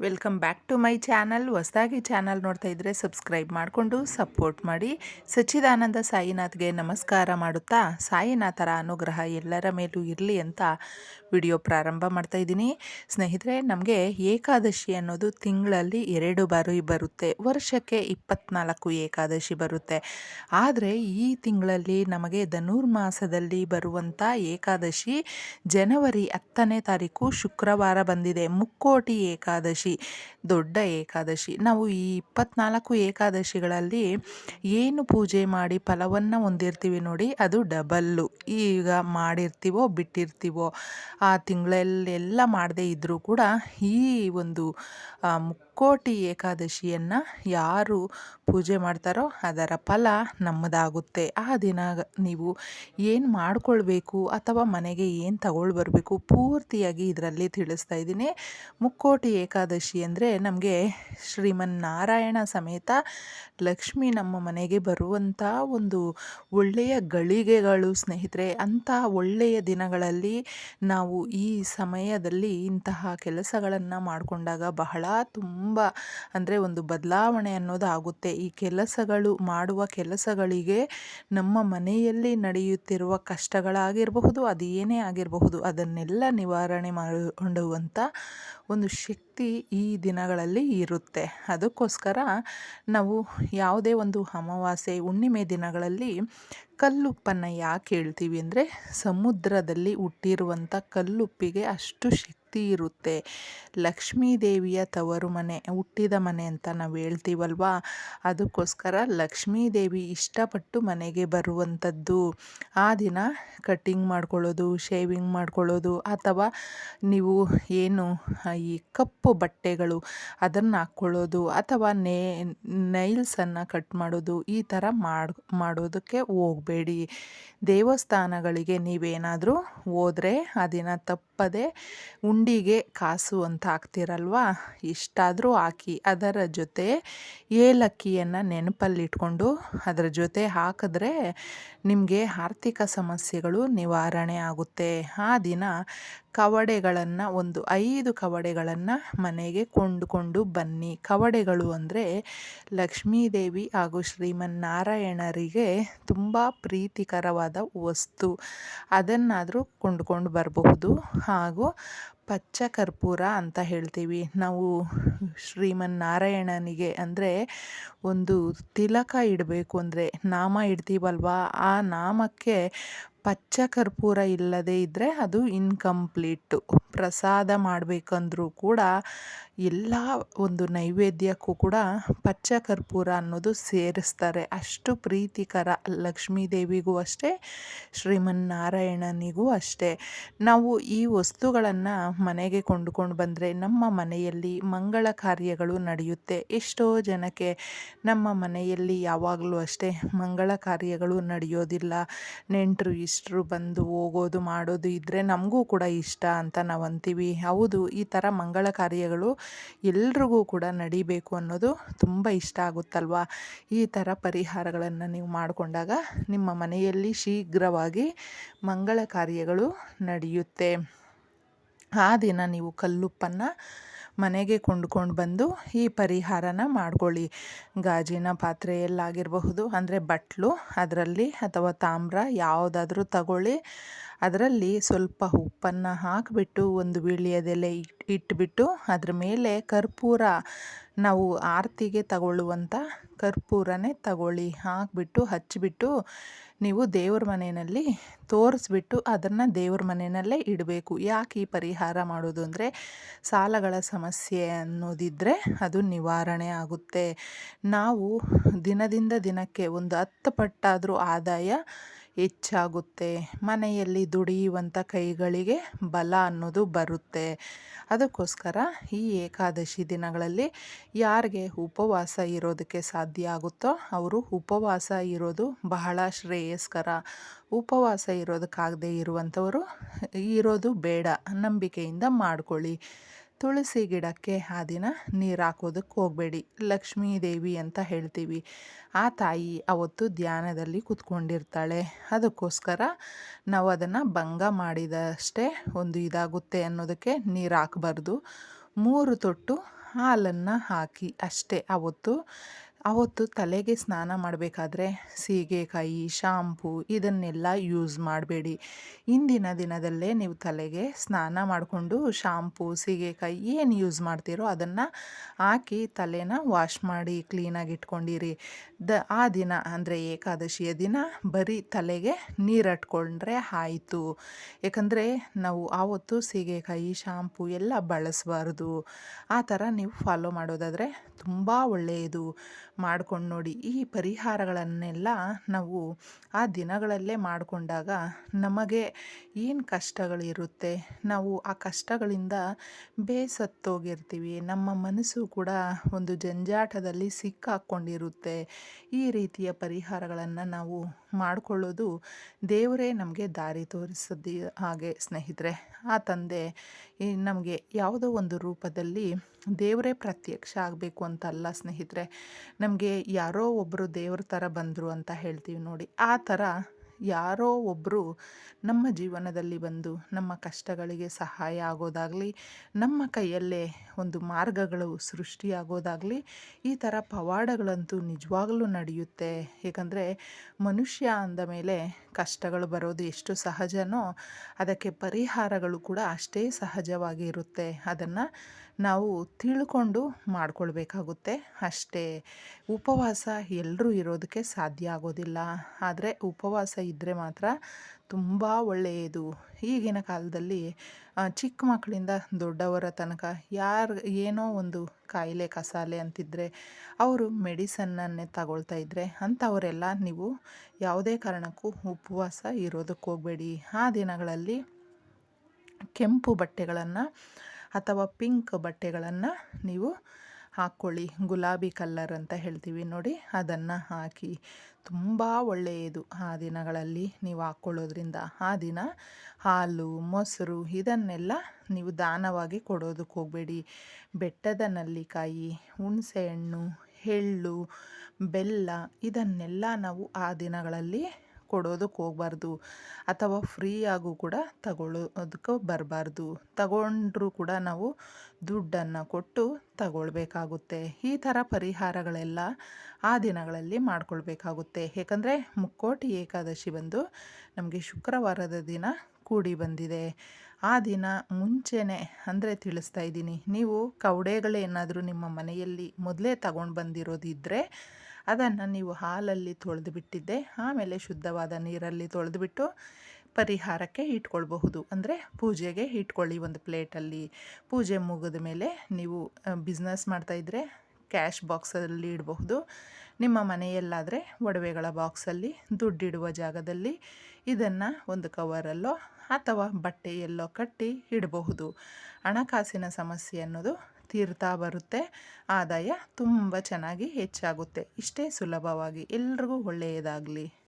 Welcome back to my channel ಹೊಸದಾಗಿ channel ನೋಡ್ತಾ ಇದ್ದರೆ ಸಬ್ಸ್ಕ್ರೈಬ್ ಮಾಡಿಕೊಂಡು ಸಪೋರ್ಟ್ ಮಾಡಿ. ಸಚ್ಚಿದಾನಂದ ಸಾಯಿನಾಥ್ಗೆ ನಮಸ್ಕಾರ ಮಾಡುತ್ತಾ. ಸಾಯಿನಾಥರ ಅನುಗ್ರಹ ಎಲ್ಲರ ಮೇಲೂ ಇರಲಿ ಅಂತ ವಿಡಿಯೋ ಪ್ರಾರಂಭ ಮಾಡ್ತಾ ಇದ್ದೀನಿ. ಸ್ನೇಹಿತರೆ, ನಮಗೆ ಏಕಾದಶಿ ಅನ್ನೋದು ತಿಂಗಳಲ್ಲಿ ಎರಡು ಬಾರಿ ಬರುತ್ತೆ. ವರ್ಷಕ್ಕೆ ಇಪ್ಪತ್ನಾಲ್ಕು ಏಕಾದಶಿ ಬರುತ್ತೆ. ಆದರೆ ಈ ತಿಂಗಳಲ್ಲಿ ನಮಗೆ ಧನುರ್ಮಾಸದಲ್ಲಿ ಬರುವಂಥ ಏಕಾದಶಿ ಜನವರಿ ಹತ್ತನೇ ತಾರೀಕು ಶುಕ್ರವಾರ ಬಂದಿದೆ. ಮುಕ್ಕೋಟಿ ಏಕಾದಶಿ. ದೊಡ್ಡ ಏಕಾದಶಿ. ನಾವು ಈ ಇಪ್ಪತ್ನಾಲ್ಕು ಏಕಾದಶಿಗಳಲ್ಲಿ ಏನು ಪೂಜೆ ಮಾಡಿ ಫಲವನ್ನು ಹೊಂದಿರ್ತೀವಿ ನೋಡಿ, ಅದು ಡಬಲ್ಲು. ಈಗ ಮಾಡಿರ್ತೀವೋ, ಬಿಟ್ಟಿರ್ತೀವೋ, ಆ ತಿಂಗಳಲ್ಲೆಲ್ಲ ಮಾಡದೇ ಇದ್ದರೂ ಕೂಡ ಈ ಒಂದು ಮುಕ್ಕೋಟಿ ಏಕಾದಶಿಯನ್ನು ಯಾರು ಪೂಜೆ ಮಾಡ್ತಾರೋ ಅದರ ಫಲ ನಮ್ಮದಾಗುತ್ತೆ. ಆ ದಿನ ನೀವು ಏನು ಮಾಡ್ಕೊಳ್ಬೇಕು ಅಥವಾ ಮನೆಗೆ ಏನು ತಗೊಳ್ಳಿ ಬರಬೇಕು ಪೂರ್ತಿಯಾಗಿ ಇದರಲ್ಲಿ ತಿಳಿಸ್ತಾ ಇದ್ದೀನಿ. ಮುಕ್ಕೋಟಿ ಏಕಾದಶಿ ಅಂದರೆ ನಮಗೆ ಶ್ರೀಮನ್ನಾರಾಯಣ ಸಮೇತ ಲಕ್ಷ್ಮಿ ನಮ್ಮ ಮನೆಗೆ ಬರುವಂಥ ಒಂದು ಒಳ್ಳೆಯ ಗಳಿಗೆಗಳು ಸ್ನೇಹಿತರೆ. ಅಂಥ ಒಳ್ಳೆಯ ದಿನಗಳಲ್ಲಿ ನಾವು ಈ ಸಮಯದಲ್ಲಿ ಇಂತಹ ಕೆಲಸಗಳನ್ನು ಮಾಡಿಕೊಂಡಾಗ ಬಹಳ ತುಂಬ ಅಂದರೆ ಒಂದು ಬದಲಾವಣೆ ಅನ್ನೋದು ಆಗುತ್ತೆ. ಈ ಕೆಲಸಗಳು ಮಾಡುವ ಕೆಲಸಗಳಿಗೆ ನಮ್ಮ ಮನೆಯಲ್ಲಿ ನಡೆಯುತ್ತಿರುವ ಕಷ್ಟಗಳಾಗಿರಬಹುದು ಅದು ಏನೇ ಆಗಿರಬಹುದು, ಅದನ್ನೆಲ್ಲ ನಿವಾರಣೆ ಮಾಡುವಂಥ ಒಂದು ಶಕ್ತಿ ಈ ದಿನಗಳಲ್ಲಿ ಇರುತ್ತೆ. ಅದಕ್ಕೋಸ್ಕರ ನಾವು ಯಾವುದೇ ಒಂದು ಅಮಾವಾಸ್ಯೆ, ಹುಣ್ಣಿಮೆ ದಿನಗಳಲ್ಲಿ ಕಲ್ಲುಪ್ಪನ್ನು ಯಾಕೆ ಹೇಳ್ತೀವಿ ಅಂದರೆ ಸಮುದ್ರದಲ್ಲಿ ಹುಟ್ಟಿರುವಂಥ ಕಲ್ಲುಪ್ಪಿಗೆ ಅಷ್ಟು ಶಕ್ತಿ ಇರುತ್ತೆ. ಲಕ್ಷ್ಮೀ ದೇವಿಯ ತವರು ಮನೆ, ಹುಟ್ಟಿದ ಮನೆ ಅಂತ ನಾವು ಹೇಳ್ತೀವಲ್ವಾ? ಅದಕ್ಕೋಸ್ಕರ ಲಕ್ಷ್ಮೀ ದೇವಿ ಇಷ್ಟಪಟ್ಟು ಮನೆಗೆ ಬರುವಂಥದ್ದು ಆ ದಿನ ಕಟ್ಟಿಂಗ್ ಮಾಡ್ಕೊಳ್ಳೋದು ಶೇವಿಂಗ್ ಮಾಡ್ಕೊಳ್ಳೋದು ಅಥವಾ ನೀವು ಏನು ಈ ಕಪ್ಪು ಬಟ್ಟೆಗಳು ಅದನ್ನು ಹಾಕ್ಕೊಳ್ಳೋದು ಅಥವಾ ನೇ ನೈಲ್ಸನ್ನು ಕಟ್ ಮಾಡೋದು ಈ ಥರ ಮಾಡಿ, ಮಾಡೋದಕ್ಕೆ ಹೋಗಬೇಡಿ. ದೇವಸ್ಥಾನಗಳಿಗೆ ನೀವೇನಾದರೂ ಹೋದರೆ ಆ ದಿನ ತಪ್ಪದೆ ಉಂಡಿಗೆ ಕಾಸು ಅಂತ ಹಾಕ್ತಿರಲ್ವ? ಇಷ್ಟಾದರೂ ಹಾಕಿ ಅದರ ಜೊತೆ ಏಲಕ್ಕಿಯನ್ನು ನೆನಪಲ್ಲಿಟ್ಕೊಂಡು ಅದರ ಜೊತೆ ಹಾಕಿದ್ರೆ ನಿಮಗೆ ಆರ್ಥಿಕ ಸಮಸ್ಯೆಗಳು ನಿವಾರಣೆ ಆಗುತ್ತೆ. ಆ ದಿನ ಕವಡೆಗಳನ್ನು, ಒಂದು ಐದು ಕವಡೆಗಳನ್ನು ಮನೆಗೆ ಕೊಂಡುಕೊಂಡು ಬನ್ನಿ. ಕವಡೆಗಳು ಅಂದರೆ ಲಕ್ಷ್ಮೀದೇವಿ ಹಾಗೂ ಶ್ರೀಮನ್ನಾರಾಯಣರಿಗೆ ತುಂಬ ಪ್ರೀತಿಕರವಾದ ವಸ್ತು. ಅದನ್ನಾದರೂ ಕೊಂಡುಕೊಂಡು ಬರಬಹುದು. ಹಾಗೂ ಪಚ್ಚ ಕರ್ಪೂರ ಅಂತ ಹೇಳ್ತೀವಿ. ನಾವು ಶ್ರೀಮನ್ನಾರಾಯಣನಿಗೆ ಅಂದರೆ ಒಂದು ತಿಲಕ ಇಡಬೇಕು ಅಂದರೆ ನಾಮ ಇಡ್ತೀವಲ್ವ? ಆ ನಾಮಕ್ಕೆ ಪಚ್ಚ ಕರ್ಪೂರ ಇಲ್ಲದೇ ಇದ್ದರೆ ಅದು ಇನ್ಕಂಪ್ಲೀಟು ಪ್ರಸಾದ ಮಾಡಬೇಕಂದ್ರೂ ಕೂಡ ಎಲ್ಲ ಒಂದು ನೈವೇದ್ಯಕ್ಕೂ ಕೂಡ ಪಚ್ಚ ಕರ್ಪೂರ ಅನ್ನೋದು ಸೇರಿಸ್ತಾರೆ. ಅಷ್ಟು ಪ್ರೀತಿಕರ ಲಕ್ಷ್ಮೀ ದೇವಿಗೂ ಅಷ್ಟೇ, ಶ್ರೀಮನ್ನಾರಾಯಣನಿಗೂ ಅಷ್ಟೇ. ನಾವು ಈ ವಸ್ತುಗಳನ್ನು ಮನೆಗೆ ಕೊಂಡುಕೊಂಡು ಬಂದರೆ ನಮ್ಮ ಮನೆಯಲ್ಲಿ ಮಂಗಳ ಕಾರ್ಯಗಳು ನಡೆಯುತ್ತೆ. ಎಷ್ಟೋ ಜನಕ್ಕೆ ನಮ್ಮ ಮನೆಯಲ್ಲಿ ಯಾವಾಗಲೂ ಅಷ್ಟೇ ಮಂಗಳ ಕಾರ್ಯಗಳು ನಡೆಯೋದಿಲ್ಲ. ನೆಂಟರು ಇಷ್ಟರು ಬಂದು ಹೋಗೋದು ಮಾಡೋದು ಇದ್ದರೆ ನಮಗೂ ಕೂಡ ಇಷ್ಟ ಅಂತ ನಾವು ಅಂತೀವಿ. ಹೌದು, ಈ ಥರ ಮಂಗಳ ಕಾರ್ಯಗಳು ಎಲ್ರಿಗೂ ಕೂಡ ನಡಿಬೇಕು ಅನ್ನೋದು ತುಂಬ ಇಷ್ಟ ಆಗುತ್ತಲ್ವ? ಈ ಥರ ಪರಿಹಾರಗಳನ್ನು ನೀವು ಮಾಡಿಕೊಂಡಾಗ ನಿಮ್ಮ ಮನೆಯಲ್ಲಿ ಶೀಘ್ರವಾಗಿ ಮಂಗಳ ಕಾರ್ಯಗಳು ನಡೆಯುತ್ತೆ. ಆ ದಿನ ನೀವು ಕಲ್ಲುಪ್ಪನ್ನು ಮನೆಗೆ ಕೊಂಡ್ಕೊಂಡು ಬಂದು ಈ ಪರಿಹಾರನ ಮಾಡ್ಕೊಳ್ಳಿ. ಗಾಜಿನ ಪಾತ್ರೆಯಲ್ಲಾಗಿರಬಹುದು, ಅಂದರೆ ಬಟ್ಲು, ಅದರಲ್ಲಿ ಅಥವಾ ತಾಮ್ರ ಯಾವುದಾದ್ರೂ ತಗೊಳ್ಳಿ. ಅದರಲ್ಲಿ ಸ್ವಲ್ಪ ಉಪ್ಪನ್ನು ಹಾಕಿಬಿಟ್ಟು ಒಂದು ವೀಳ್ಯದೆಲೆ ಇಟ್ಬಿಟ್ಟು ಅದ್ರ ಮೇಲೆ ಕರ್ಪೂರ, ನಾವು ಆರತಿಗೆ ತಗೊಳ್ಳುವಂಥ ಕರ್ಪೂರನೇ ತಗೊಳ್ಳಿ. ಹಾಕಿಬಿಟ್ಟು ಹಚ್ಚಿಬಿಟ್ಟು ನೀವು ದೇವ್ರ ಮನೆಯಲ್ಲಿ ತೋರಿಸ್ಬಿಟ್ಟು ಅದನ್ನು ದೇವ್ರ ಮನೆಯಲ್ಲೇ ಇಡಬೇಕು. ಯಾಕೆ ಈ ಪರಿಹಾರ ಮಾಡೋದು ಅಂದರೆ ಸಾಲಗಳ ಸಮಸ್ಯೆ ಅನ್ನೋದಿದ್ದರೆ ಅದು ನಿವಾರಣೆ ಆಗುತ್ತೆ. ನಾವು ದಿನದಿಂದ ದಿನಕ್ಕೆ ಒಂದು ಹತ್ತು ಪಟ್ಟಾದರೂ ಆದಾಯ ಹೆಚ್ಚಾಗುತ್ತೆ. ಮನೆಯಲ್ಲಿ ದುಡಿಯುವಂಥ ಕೈಗಳಿಗೆ ಬಲ ಅನ್ನೋದು ಬರುತ್ತೆ. ಅದಕ್ಕೋಸ್ಕರ ಈ ಏಕಾದಶಿ ದಿನಗಳಲ್ಲಿ ಯಾರಿಗೆ ಉಪವಾಸ ಇರೋದಕ್ಕೆ ಸಾಧ್ಯ ಆಗುತ್ತೋ ಅವರು ಉಪವಾಸ ಇರೋದು ಬಹಳ ಶ್ರೇಯಸ್ಕರ. ಉಪವಾಸ ಇರೋದಕ್ಕಾಗದೇ ಇರುವಂಥವರು ಇರೋದು ಬೇಡ. ನಂಬಿಕೆಯಿಂದ ಮಾಡ್ಕೊಳ್ಳಿ. ತುಳಸಿ ಗಿಡಕ್ಕೆ ಆ ದಿನ ನೀರು ಹಾಕೋದಕ್ಕೆ ಹೋಗಬೇಡಿ. ಲಕ್ಷ್ಮೀ ದೇವಿ ಅಂತ ಹೇಳ್ತೀವಿ. ಆ ತಾಯಿ ಅವತ್ತು ಧ್ಯಾನದಲ್ಲಿ ಕೂತ್ಕೊಂಡಿರ್ತಾಳೆ. ಅದಕ್ಕೋಸ್ಕರ ನಾವು ಅದನ್ನು ಭಂಗ ಮಾಡಿದಷ್ಟೇ ಒಂದು ಇದಾಗುತ್ತೆ ಅನ್ನೋದಕ್ಕೆ ನೀರು ಹಾಕಬಾರ್ದು. ಮೂರು ತೊಟ್ಟು ಹಾಲನ್ನು ಹಾಕಿ ಅಷ್ಟೇ ಆವತ್ತು ಆವತ್ತು ತಲೆಗೆ ಸ್ನಾನ ಮಾಡಬೇಕಾದ್ರೆ ಸೀಗೆಕಾಯಿ, ಶಾಂಪು ಇದನ್ನೆಲ್ಲ ಯೂಸ್ ಮಾಡಬೇಡಿ. ಇಂದಿನ ದಿನದಲ್ಲೇ ನೀವು ತಲೆಗೆ ಸ್ನಾನ ಮಾಡಿಕೊಂಡು ಶಾಂಪು, ಸೀಗೆಕಾಯಿ ಏನು ಯೂಸ್ ಮಾಡ್ತೀರೋ ಅದನ್ನು ಹಾಕಿ ತಲೆನ ವಾಶ್ ಮಾಡಿ ಕ್ಲೀನಾಗಿ ಇಟ್ಕೊಂಡಿರಿ. ದ, ಆ ದಿನ ಅಂದರೆ ಏಕಾದಶಿಯ ದಿನ ಬರೀ ತಲೆಗೆ ನೀರು ಅಟ್ಕೊಂಡ್ರೆ ಆಯಿತು. ಯಾಕಂದರೆ ನಾವು ಆವತ್ತು ಸೀಗೆಕಾಯಿ, ಶಾಂಪು ಎಲ್ಲ ಬಳಸಬಾರ್ದು. ಆ ಥರ ನೀವು ಫಾಲೋ ಮಾಡೋದಾದರೆ ತುಂಬ ಒಳ್ಳೆಯದು. ಮಾಡ್ಕೊಂಡು ನೋಡಿ. ಈ ಪರಿಹಾರಗಳನ್ನೆಲ್ಲ ನಾವು ಆ ದಿನಗಳಲ್ಲೇ ಮಾಡಿಕೊಂಡಾಗ ನಮಗೆ ಏನು ಕಷ್ಟಗಳಿರುತ್ತೆ? ನಾವು ಆ ಕಷ್ಟಗಳಿಂದ ಬೇಸತ್ತೋಗಿರ್ತೀವಿ. ನಮ್ಮ ಮನಸ್ಸು ಕೂಡ ಒಂದು ಜಂಜಾಟದಲ್ಲಿ ಸಿಕ್ಕಾಕ್ಕೊಂಡಿರುತ್ತೆ ಈ ರೀತಿಯ ಪರಿಹಾರಗಳನ್ನು ನಾವು ಮಾಡಿಕೊಳ್ಳೋದು ದೇವರೇ ನಮಗೆ ದಾರಿ ತೋರಿಸೋದು ಹಾಗೆ ಸ್ನೇಹಿತರೆ. ಆ ತಂದೆ ನಮಗೆ ಯಾವುದೋ ಒಂದು ರೂಪದಲ್ಲಿ ದೇವರೇ ಪ್ರತ್ಯಕ್ಷ ಆಗಬೇಕು ಅಂತಲ್ಲ ಸ್ನೇಹಿತರೆ. ನಮಗೆ ಯಾರೋ ಒಬ್ಬರು ದೇವ್ರ ಥರ ಬಂದರು ಅಂತ ಹೇಳ್ತೀವಿ ನೋಡಿ. ಆ ಥರ ಯಾರೋ ಒಬ್ಬರು ನಮ್ಮ ಜೀವನದಲ್ಲಿ ಬಂದು, ನಮ್ಮ ಕಷ್ಟಗಳಿಗೆ ಸಹಾಯ ಆಗೋದಾಗಲಿ, ನಮ್ಮ ಕೈಯಲ್ಲೇ ಒಂದು ಮಾರ್ಗಗಳು ಸೃಷ್ಟಿಯಾಗೋದಾಗಲಿ, ಈ ಥರ ಪವಾಡಗಳಂತೂ ನಿಜವಾಗಲೂ ನಡೆಯುತ್ತೆ. ಏಕೆಂದರೆ ಮನುಷ್ಯ ಅಂದ ಮೇಲೆ ಕಷ್ಟಗಳು ಬರೋದು ಎಷ್ಟು ಸಹಜನೋ ಅದಕ್ಕೆ ಪರಿಹಾರಗಳು ಕೂಡ ಅಷ್ಟೇ ಸಹಜವಾಗಿ ಇರುತ್ತೆ ಅದನ್ನು ನಾವು ತಿಳ್ಕೊಂಡು ಮಾಡ್ಕೊಳ್ಬೇಕಾಗುತ್ತೆ. ಅಷ್ಟೇ ಉಪವಾಸ ಎಲ್ಲರೂ ಇರೋದಕ್ಕೆ ಸಾಧ್ಯ ಆಗೋದಿಲ್ಲ. ಆದರೆ ಉಪವಾಸ ಇದ್ದರೆ ಮಾತ್ರ ತುಂಬ ಒಳ್ಳೆಯದು. ಈಗಿನ ಕಾಲದಲ್ಲಿ ಚಿಕ್ಕ ಮಕ್ಕಳಿಂದ ದೊಡ್ಡವರ ತನಕ ಯಾರು ಏನೋ ಒಂದು ಕಾಯಿಲೆ, ಕಸಾಲೆ ಅಂತಿದ್ದರೆ ಅವರು ಮೆಡಿಸನ್ನನ್ನೇ ತಗೊಳ್ತಾ ಇದ್ದರೆ ಅಂಥವರೆಲ್ಲ ನೀವು ಯಾವುದೇ ಕಾರಣಕ್ಕೂ ಉಪವಾಸ ಇರೋದಕ್ಕೆ ಹೋಗಬೇಡಿ. ಆ ದಿನಗಳಲ್ಲಿ ಕೆಂಪು ಬಟ್ಟೆಗಳನ್ನು ಅಥವಾ ಪಿಂಕ್ ಬಟ್ಟೆಗಳನ್ನು ನೀವು ಹಾಕ್ಕೊಳ್ಳಿ. ಗುಲಾಬಿ ಕಲ್ಲರ್ ಅಂತ ಹೇಳ್ತೀವಿ ನೋಡಿ, ಅದನ್ನು ಹಾಕಿ. ತುಂಬ ಒಳ್ಳೆಯದು ಆ ದಿನಗಳಲ್ಲಿ ನೀವು ಹಾಕ್ಕೊಳ್ಳೋದ್ರಿಂದ. ಆ ದಿನ ಹಾಲು, ಮೊಸರು ಇದನ್ನೆಲ್ಲ ನೀವು ದಾನವಾಗಿ ಕೊಡೋದಕ್ಕೆ ಹೋಗಬೇಡಿ. ಬೆಟ್ಟದ ನಲ್ಲಿಕಾಯಿ, ಹುಣಸೆಹಣ್ಣು, ಎಳ್ಳು, ಬೆಲ್ಲ ಇದನ್ನೆಲ್ಲ ನಾವು ಆ ದಿನಗಳಲ್ಲಿ ಕೊಡೋದಕ್ಕೆ ಹೋಗ್ಬಾರ್ದು ಅಥವಾ ಫ್ರೀಯಾಗೂ ಕೂಡ ತಗೊಳ್ಳೋದಕ್ಕೆ ಬರಬಾರ್ದು. ತಗೊಂಡ್ರೂ ಕೂಡ ನಾವು ದುಡ್ಡನ್ನು ಕೊಟ್ಟು ತಗೊಳ್ಬೇಕಾಗುತ್ತೆ. ಈ ಥರ ಪರಿಹಾರಗಳೆಲ್ಲ ಆ ದಿನಗಳಲ್ಲಿ ಮಾಡಿಕೊಳ್ಬೇಕಾಗುತ್ತೆ. ಏಕೆಂದರೆ ಮುಕ್ಕೋಟಿ ಏಕಾದಶಿ ಬಂದು ನಮಗೆ ಶುಕ್ರವಾರದ ದಿನ ಕೂಡಿ ಬಂದಿದೆ. ಆ ದಿನ ಮುಂಚೆನೇ ಅಂದರೆ ತಿಳಿಸ್ತಾ ಇದ್ದೀನಿ, ನೀವು ಕವಡೆಗಳೇನಾದರೂ ನಿಮ್ಮ ಮನೆಯಲ್ಲಿ ಮೊದಲೇ ತಗೊಂಡು ಬಂದಿರೋದಿದ್ದರೆ ಅದನ್ನು ನೀವು ಹಾಲಲ್ಲಿ ತೊಳೆದು ಬಿಟ್ಟಿದ್ದೆ. ಆಮೇಲೆ ಶುದ್ಧವಾದ ನೀರಲ್ಲಿ ತೊಳೆದುಬಿಟ್ಟು ಪರಿಹಾರಕ್ಕೆ ಇಟ್ಕೊಳ್ಬಹುದು. ಅಂದರೆ ಪೂಜೆಗೆ ಇಟ್ಕೊಳ್ಳಿ ಒಂದು ಪ್ಲೇಟಲ್ಲಿ. ಪೂಜೆ ಮುಗಿದ ಮೇಲೆ ನೀವು ಬಿಸ್ನೆಸ್ ಮಾಡ್ತಾಯಿದ್ರೆ ಕ್ಯಾಶ್ ಬಾಕ್ಸಲ್ಲಿ ಇಡಬಹುದು. ನಿಮ್ಮ ಮನೆಯಲ್ಲಾದರೆ ಒಡವೆಗಳ ಬಾಕ್ಸಲ್ಲಿ ದುಡ್ಡಿಡುವ ಜಾಗದಲ್ಲಿ ಇದನ್ನು ಒಂದು ಕವರಲ್ಲೋ ಅಥವಾ ಬಟ್ಟೆಯಲ್ಲೋ ಕಟ್ಟಿ ಇಡಬಹುದು. ಹಣಕಾಸಿನ ಸಮಸ್ಯೆ ಅನ್ನೋದು ತೀರ್ತಾ ಬರುತ್ತೆ. ಆದಾಯ ತುಂಬ ಚೆನ್ನಾಗಿ ಹೆಚ್ಚಾಗುತ್ತೆ. ಇಷ್ಟೇ ಸುಲಭವಾಗಿ. ಎಲ್ರಿಗೂ ಒಳ್ಳೆಯದಾಗಲಿ.